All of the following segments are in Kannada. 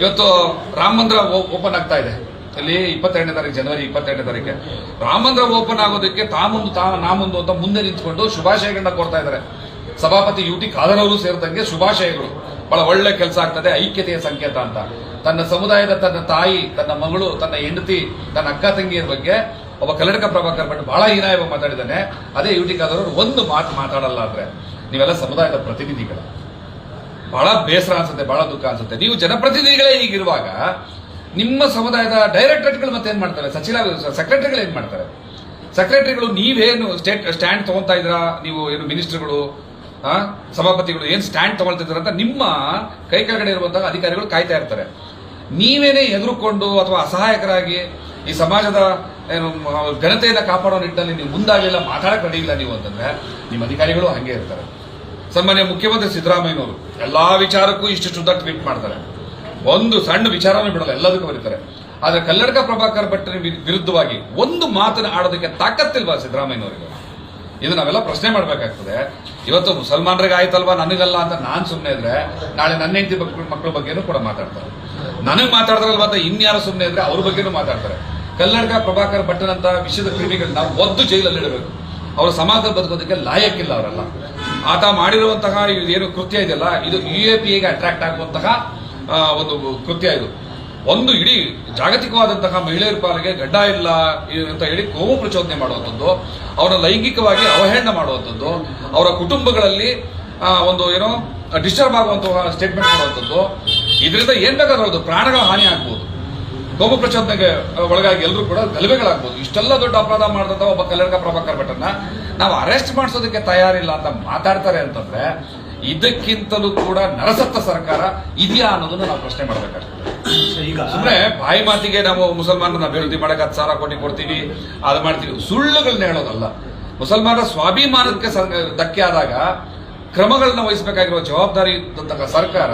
ಇವತ್ತು ರಾಮ ಮಂದಿರ ಓಪನ್ ಆಗ್ತಾ ಇದೆ. ಅಲ್ಲಿ ಇಪ್ಪತ್ತೆರಡನೇ ತಾರೀಕು, ಜನವರಿ ಇಪ್ಪತ್ತೆರಡನೇ ತಾರೀಕೆ. ರಾಮ ಮಂದಿರ ಓಪನ್ ಆಗೋದಕ್ಕೆ ತಾಮೊಂದು ತಾ ನಾಮೊಂದು ಅಂತ ಮುಂದೆ ನಿಂತ್ಕೊಂಡು ಶುಭಾಶಯಗಳನ್ನ ಕೋರ್ತಾ ಇದ್ದಾರೆ. ಸಭಾಪತಿ ಯು ಟಿ ಕಾದರವರು ಸೇರಿದಂಗೆ ಶುಭಾಶಯಗಳು. ಬಹಳ ಒಳ್ಳೆ ಕೆಲಸ ಆಗ್ತದೆ, ಐಕ್ಯತೆಯ ಸಂಕೇತ ಅಂತ. ತನ್ನ ಸಮುದಾಯದ ತನ್ನ ತಾಯಿ, ತನ್ನ ಮಗಳು, ತನ್ನ ಹೆಂಡತಿ, ತನ್ನ ಅಕ್ಕ ತಂಗಿಯರ ಬಗ್ಗೆ ಒಬ್ಬ ಕನ್ನಡಕ ಪ್ರಭಾಕರ್ ಭಟ್ ಬಹಳ ಹೀನಾಯವಾಗಿ ಮಾತಾಡಿದ್ದಾನೆ. ಅದೇ ಯು ಟಿ ಒಂದು ಮಾತು ಮಾತಾಡಲ್ಲ ಅಂದ್ರೆ ನೀವೆಲ್ಲ ಸಮುದಾಯದ ಪ್ರತಿನಿಧಿಗಳು. ಬಹಳ ಬೇಸರ ಅನ್ಸುತ್ತೆ, ಬಹಳ ದುಃಖ ಅನ್ಸುತ್ತೆ. ನೀವು ಜನಪ್ರತಿನಿಧಿಗಳೇ ಈಗಿರುವಾಗ ನಿಮ್ಮ ಸಮುದಾಯದ ಡೈರೆಕ್ಟರೇಟ್ಗಳು ಮತ್ತೆ ಏನ್ ಮಾಡ್ತಾರೆ? ಸಚಿವ ಸೆಕ್ರೆಟರಿಗಳು ಏನ್ ಮಾಡ್ತಾರೆ? ಸೆಕ್ರೆಟರಿಗಳು ನೀವೇನು ಸ್ಟೇಟ್, ಸ್ಟ್ಯಾಂಡ್ ತಗೊಂತಾ ಇದ್ದೀರಾ? ನೀವು ಏನು ಮಿನಿಸ್ಟರ್ಗಳು ಸಭಾಪತಿಗಳು ಏನ್ ಸ್ಟ್ಯಾಂಡ್ ತಗೊಳ್ತಿದ್ರ ಅಂತ ನಿಮ್ಮ ಕೈ ಕೆಳಗಡೆ ಇರುವಂತಹ ಅಧಿಕಾರಿಗಳು ಕಾಯ್ತಾ ಇರ್ತಾರೆ. ನೀವೇನೇ ಎದುರುಕೊಂಡು ಅಥವಾ ಅಸಹಾಯಕರಾಗಿ ಈ ಸಮಾಜದ, ಏನು ಘನತೆಯನ್ನ ಕಾಪಾಡೋ ನಿಟ್ಟಿನಲ್ಲಿ ನೀವು ಮುಂದಾಗಲಿಲ್ಲ ಮಾತಾಡಕ್ಕೆ ರೆಡಿ ಇಲ್ಲ ನೀವು ಅಂತಂದ್ರೆ, ನಿಮ್ಮ ಅಧಿಕಾರಿಗಳು ಹಂಗೆ ಇರ್ತಾರೆ. ಸನ್ಮಾನ್ಯ ಮುಖ್ಯಮಂತ್ರಿ ಸಿದ್ದರಾಮಯ್ಯನವರು ಎಲ್ಲಾ ವಿಚಾರಕ್ಕೂ ಇಷ್ಟಿಷ್ಟು ಉದ್ದ ಟ್ವೀಟ್ ಮಾಡ್ತಾರೆ. ಒಂದು ಸಣ್ಣ ವಿಚಾರನೂ ಬಿಡಲ್ಲ, ಎಲ್ಲದಕ್ಕೂ ಬರೀತಾರೆ. ಆದರೆ ಕಲ್ಲಡ್ಕ ಪ್ರಭಾಕರ್ ಭಟ್ಟರಿ ವಿರುದ್ಧವಾಗಿ ಒಂದು ಮಾತನ್ನು ಆಡೋದಕ್ಕೆ ತಾಕತ್ತಿಲ್ವಾ ಸಿದ್ದರಾಮಯ್ಯನವರಿಗೆ? ಇದು ನಾವೆಲ್ಲ ಪ್ರಶ್ನೆ ಮಾಡಬೇಕಾಗ್ತದೆ. ಇವತ್ತು ಮುಸಲ್ಮಾನರಿಗೆ ಆಯ್ತಲ್ವಾ, ನನಗಲ್ಲ ಅಂತ ನಾನು ಸುಮ್ಮನೆ ಇದ್ರೆ, ನಾಳೆ ನನ್ನ ಹೆಂಡತಿ ಮಕ್ಕಳ ಬಗ್ಗೆನೂ ಕೂಡ ಮಾತಾಡ್ತಾರೆ. ನನಗ್ ಮಾತಾಡಿದ್ರಲ್ವಾ ಅಂತ ಇನ್ಯಾರು ಸುಮ್ಮನೆ ಇದ್ರೆ ಅವ್ರ ಬಗ್ಗೆನೂ ಮಾತಾಡ್ತಾರೆ. ಕಲ್ಲಡ್ಕ ಪ್ರಭಾಕರ್ ಭಟ್ಟನಂತ ವಿಷಯದ ಕ್ರಿಮಿಗಳನ್ನ ಒದ್ದು ಜೈಲಲ್ಲಿ ಇಡಬೇಕು ಅವರ ಸಮಾಜದಲ್ಲಿ ಬದುಕೋದಕ್ಕೆ ಲಾಯಕ್ಕಿಲ್ಲ ಅವರೆಲ್ಲ. ಆತ ಮಾಡಿರುವಂತಹ ಏನು ಕೃತ್ಯ ಇದೆಯಲ್ಲ, ಇದು ಯು ಎ ಪಿ ಎಗೆ ಅಟ್ರಾಕ್ಟ್ ಆಗುವಂತಹ ಒಂದು ಕೃತ್ಯ ಇದು. ಒಂದು ಇಡೀ ಜಾಗತಿಕವಾದಂತಹ ಮಹಿಳೆಯರ ಪಾಲಿಗೆ ಗಡ್ಡ ಇಲ್ಲ ಅಂತ ಹೇಳಿ ಕೋಮು ಪ್ರಚೋದನೆ ಮಾಡುವಂಥದ್ದು, ಅವರ ಲೈಂಗಿಕವಾಗಿ ಅವಹೇಳನ ಮಾಡುವಂಥದ್ದು, ಅವರ ಕುಟುಂಬಗಳಲ್ಲಿ ಒಂದು ಏನೋ ಡಿಸ್ಟರ್ಬ್ ಆಗುವಂತಹ ಸ್ಟೇಟ್ಮೆಂಟ್ ಮಾಡುವಂಥದ್ದು. ಇದರಿಂದ ಏನ್ ಬೇಕಾದ್ರೂ ಪ್ರಾಣಗಳ ಹಾನಿ ಆಗ್ಬೋದು. ಕೋಮು ಪ್ರಚೋದನೆಗೆ ಒಳಗಾಗಿ ಎಲ್ಲರೂ ಕೂಡ ಗಲಭೆಗಳಾಗ್ಬೋದು. ಇಷ್ಟೆಲ್ಲ ದೊಡ್ಡ ಅಪರಾಧ ಮಾಡಿದಂತ ಒಬ್ಬ ಕಲ್ಯಾಣ ಪ್ರಭಾಕರ್ ಭಟ್ಟನ್ನ ನಾವು ಅರೆಸ್ಟ್ ಮಾಡಿಸೋದಕ್ಕೆ ತಯಾರಿಲ್ಲ ಅಂತ ಮಾತಾಡ್ತಾರೆ ಅಂತಂದ್ರೆ ಇದಕ್ಕಿಂತಲೂ ಕೂಡ ನರಸತ್ತ ಸರ್ಕಾರ ಇದೆಯಾ ಅನ್ನೋದನ್ನ ನಾವು ಪ್ರಶ್ನೆ ಮಾಡಬೇಕಾಗ್ತದೆ. ಈಗ ಸುಮ್ಮನೆ ಬಾಯಿ ಮಾತಿಗೆ ನಾವು ಮುಸಲ್ಮಾನರನ್ನ ಅಭಿವೃದ್ಧಿ ಮಾಡಕ್ಕೆ ಹತ್ತು ಸಾವಿರ ಕೋಟಿ ಕೊಡ್ತೀವಿ ಅದು ಮಾಡ್ತೀವಿ. ಸುಳ್ಳುಗಳನ್ನ ಹೇಳೋದಲ್ಲ. ಮುಸಲ್ಮಾನರ ಸ್ವಾಭಿಮಾನಕ್ಕೆ ಧಕ್ಕೆ ಆದಾಗ ಕ್ರಮಗಳನ್ನ ವಹಿಸಬೇಕಾಗಿರುವ ಜವಾಬ್ದಾರಿ ಇದ್ದಂತಹ ಸರ್ಕಾರ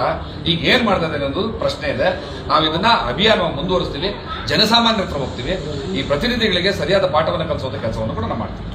ಈಗ ಏನ್ ಮಾಡ್ತಾ ಇದೆ ಅನ್ನೋದು ಪ್ರಶ್ನೆ ಇದೆ. ನಾವು ಇದನ್ನ ಅಭಿಯಾನ ಮುಂದುವರಿಸ್ತೀವಿ, ಜನಸಾಮಾನ್ಯರ ಹತ್ರ ಹೋಗ್ತೀವಿ. ಈ ಪ್ರತಿನಿಧಿಗಳಿಗೆ ಸರಿಯಾದ ಪಾಠವನ್ನು ಕಲಿಸೋದ ಕೆಲಸವನ್ನು ಕೂಡ ನಾವು ಮಾಡ್ತೀವಿ.